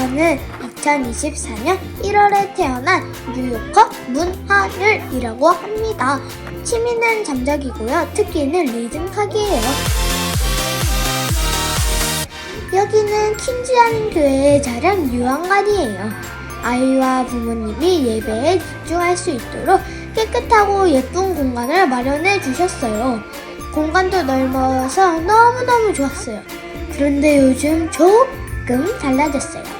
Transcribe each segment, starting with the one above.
저는 2024년 1월에 태어난 뉴요커 문하율이라고 합니다. 취미는 잠자기고요. 특기는 리듬하기예요. 여기는 퀸즈라는 교회의 작은 유황관이에요. 아이와 부모님이 예배에 집중할 수 있도록 깨끗하고 예쁜 공간을 마련해 주셨어요. 공간도 넓어서 너무너무 좋았어요. 그런데 요즘 조금 달라졌어요.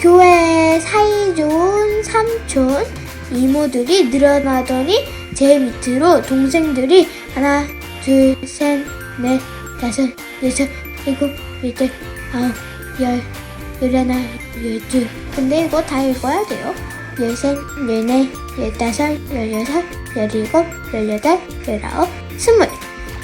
교회에 사이 좋은 삼촌, 이모들이 늘어나더니 제 밑으로 동생들이 하나, 둘, 셋, 넷, 다섯, 여섯, 일곱, 여덟, 아홉, 열, 열하나, 열둘. 근데 이거 다 읽어야 돼요. 열셋, 열넷, 열다섯, 열여섯, 열일곱, 열여덟, 열아홉, 스물.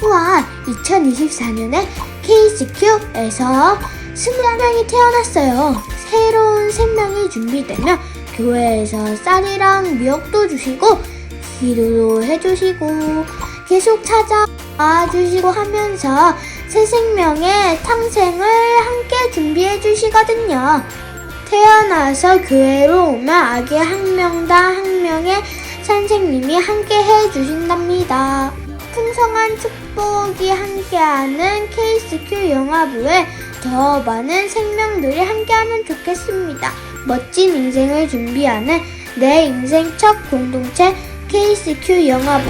우와, 2024년에 KCQ에서 21명이 태어났어요. 새로운 생명이 준비되면 교회에서 쌀이랑 미역도 주시고 기도도 해주시고 계속 찾아와 주시고 하면서 새 생명의 탄생을 함께 준비해 주시거든요. 태어나서 교회로 오면 아기 한 명당 한 명의 선생님이 함께 해 주신답니다. 풍성한 축복이 함께하는 KSQ 영화부에 더 많은 생명들이 함께하면 좋겠습니다. 멋진 인생을 준비하는 내 인생 첫 공동체 KSQ 영화부.